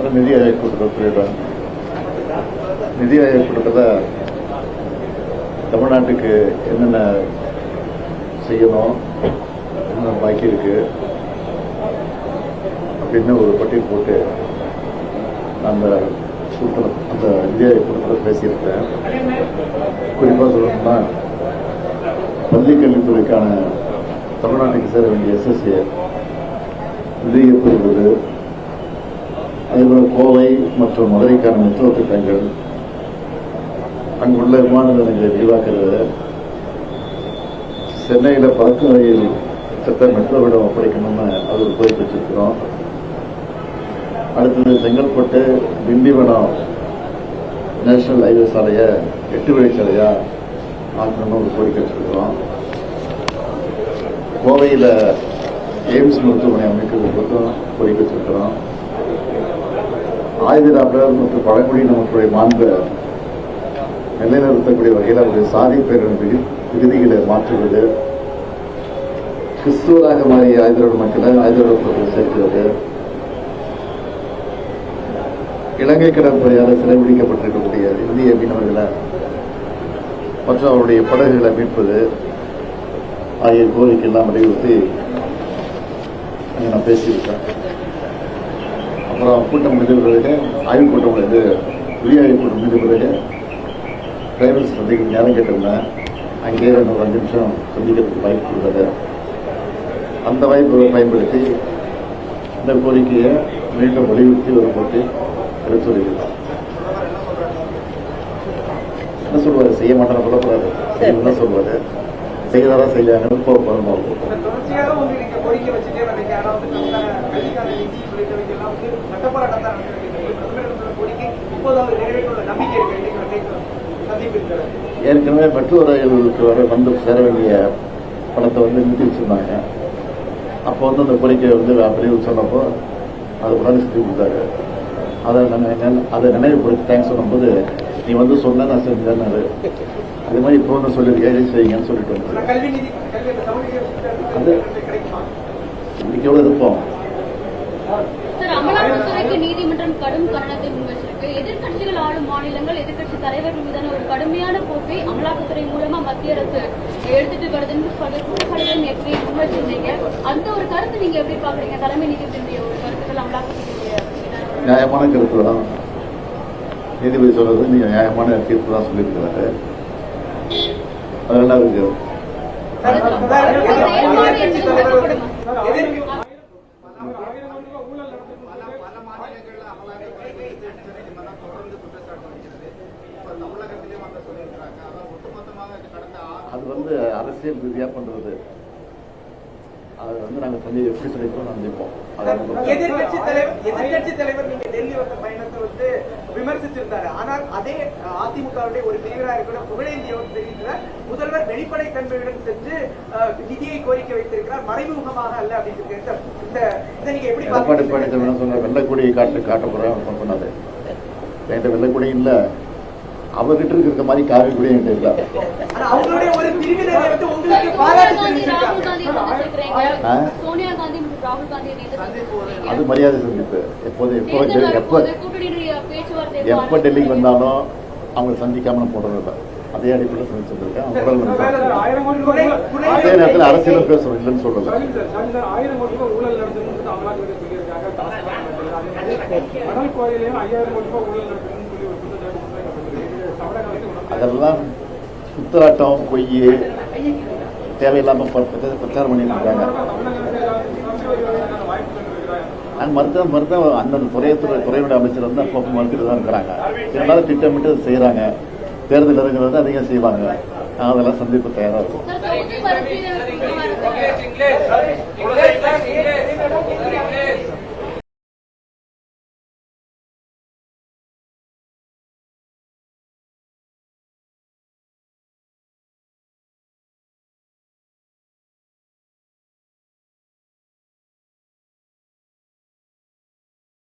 முதல்ல நிதி ஆயோக் கூட்டத்தில் நிதி ஆயோக் கூட்டத்தில் தமிழ்நாட்டுக்கு என்னென்ன செய்யணும் என்ன பாக்கி இருக்கு அப்படின்னு ஒரு பட்டியல் போட்டு அந்த கூட்டம் அந்த நிதி ஆயோக் கூட்டத்தில் பேசியிருக்கேன். குறிப்பாக சொல்லணும்னா பள்ளிக்கல்வித்துறைக்கான தமிழ்நாட்டுக்கு சேர வேண்டிய எஸ்எஸ்ஏ விடுவிக்கப்படுவது அதேபோல் கோவை மற்றும் மதுரைக்கான மெட்ரோ திட்டங்கள் அங்குள்ள விமான நிலையங்களை விரிவாக்குறது சென்னையில் பறக்கும் ரயில் திட்டத்தை மெட்ரோவிடம் ஒப்படைக்கணும்னு அது ஒரு கோரிக்கை வச்சிருக்கிறோம். அடுத்தது செங்கல்பட்டு பிம்பிவனம் நேஷனல் ஹைவே சாலையை எட்டு வழிச்சாலையா ஆக்கணும்னு ஒரு கோரிக்கை வச்சிருக்கிறோம். கோவையில் எய்ம்ஸ் மருத்துவமனை அமைக்கிறது பொறுத்தும் கோரிக்கை வச்சிருக்கிறோம். ஆயுதராப்பர் மற்றும் பழங்குடியின மக்களுடைய மாண்பை நிலைநிறுத்தக்கூடிய வகையில் அவருடைய சாதி பேரின் விதிகளை மாற்றுவது கிறிஸ்துவராக மாறிய ஆயுதரோட மக்களை ஆயுதரோட சேர்க்கிறது. இலங்கை கடற்படையால் சிறைபிடிக்கப்பட்டிருக்கக்கூடிய இந்திய மீனவர்களை மற்றும் அவருடைய படகுகளை மீட்பது ஆகிய கோரிக்கையெல்லாம் வலியுறுத்தி நான் பேசியிருக்கேன். அப்புறம் கூட்டம் முடிந்த பிறகு ஆய்வுக் கூட்டம் வெளி ஆய்வுக் கூட்டம் முடிந்த பிறகு டிரைவர்ஸ் சந்திக்க நேரம் கேட்டிருந்தேன் அங்கேயே ரெண்டு ஒரு அஞ்சு நிமிஷம் சந்திக்கிறதுக்கு வாய்ப்பு கொடுத்தது. அந்த வாய்ப்பை பயன்படுத்தி இந்த கோரிக்கையை மீண்டும் வலியுறுத்தி ஒரு போட்டு எடுத்துரைக்கிறோம் என்ன சொல்வாரு? செய்ய மாட்டேன்னு சொல்லக்கூடாது. என்ன சொல்வாரு? செய்யறதா செய்யலான்னு போக போகிறோம் வந்து கோரிக்கை வச்சுட்டே வரீங்க. ஆனா வந்து கல்விக்கான நிதி உள்ளிட்டவைகள் எல்லாம் வந்து சட்டப்போராட்டம் தான் நடந்திருக்கு பிரதமர் கோரிக்கை இப்போதாவது நிறைவேற்றுள்ள நம்பிக்கை இருக்கு வந்து ஏற்கனவே ரயிலுக்கு வர வந்து சேர வேண்டிய பணத்தை வந்து நிறுத்தி வச்சிருந்தாங்க. அப்போ வந்து அந்த கோரிக்கையை வந்து அப்படியே சொன்னப்போ அது உடனே செஞ்சு கொடுத்தாரு. அதை நான் அதை நினைவுபடுத்தி தேங்க்ஸ் சொல்லும்போது நீ வந்து சொன்ன நான் செஞ்சேன்னாரு அதே மாதிரி இப்போ வந்து சொல்லியிருக்கேன் செய்யுங்கன்னு சொல்லிட்டு ஆனா வந்தாரு கல்வி நிதி கல்வி அந்த தமிழக அது- அரசு கிடைக்குமா. இன்னைக்கு எவ்வளோ இருப்போம் நீதிமன்றம் கடும் கண்டனத்தை முன்வச்சிருக்கு. எதிர்க்கட்சிகள் ஆளும் மாநிலங்கள் எதிர்க்கட்சி தலைவர்கள் மீதான ஒரு கடுமையான போக்கை அமலாக்கத்துறை மூலமா மத்திய அரசு எடுத்துட்டு வருதுன்னு பல குற்றச்சாட்டுகளை நேற்று முன்வச்சிருந்தீங்க. அந்த ஒரு கருத்து நீங்க எப்படி பாக்குறீங்க தலைமை நீதிபதியுடைய ஒரு கருத்துக்கள் நியாயமான கருத்து தான் நீதிபதி சொல்றது நீங்க நியாயமான தீர்ப்பு தான் சொல்லியிருக்கிறாரு. அதெல்லாம் இருக்கு? அது வந்து அரசியல் ரீதியா பண்றது அது வந்து நாங்க சொல்லி எப்படி சொல்லிருக்கோம் நினைப்போம் எதிர்கட்சி தலைவர் எதிர்கட்சி தலைவர் நீங்க டெல்லி வந்த பயணம் வந்து விமர்சிச்சிருந்தாரு. ஆனால் அதே அதிமுகவுடைய ஒரு பிரிவினராக கூட புகழேந்தி அவர் தெரிவிக்கிறார் முதல்வர் வெளிப்படை தன்மையுடன் சென்று நிதியை கோரிக்கை வைத்திருக்கிறார். மறைமுகமாக அல்ல அப்படின்னு சொல்லியிருக்காரு. இந்த இதை நீங்க எப்படி எடப்பாடி? பழனிசாமி வெள்ளக்கொடியை காட்டு காட்ட போறேன். சொன்னாரு. என்கிட்ட வெள்ளக்கொடி இல்ல. அவர்கிட்ட இருக்கிற மாதிரி காவி கொடி என்கிட்ட அது மரியாதை சந்திப்பு எப்போது எப்போ எப்போ எப்போ டெல்லிக்கு வந்தாலும் அவங்க சந்திக்காம போடுறது அதே அடிப்படையில் சந்திச்சிருக்கேன் அதே நேரத்தில் அரசியலும் பேசணும் இல்லைன்னு சொல்லல. ஆயிரம் அதெல்லாம் குத்தராட்டம் பொய் தேவையில்லாம ப- ப- பிரச்சாரம் பண்ணிட்டு இருக்காங்க. நான் மருத்துவ மருத்துவ அந்தந்த துறையத்துறை துறையுடைய அமைச்சர் வந்து அப்பப்போ மறுத்துட்டு தான் இருக்கிறாங்க. இருந்தாலும் திட்டமிட்டு செய்கிறாங்க தேர்தல் இறங்குறது அதிகம் செய்வாங்க. நான் அதெல்லாம் சந்திப்பு தயாராக இருக்கும்.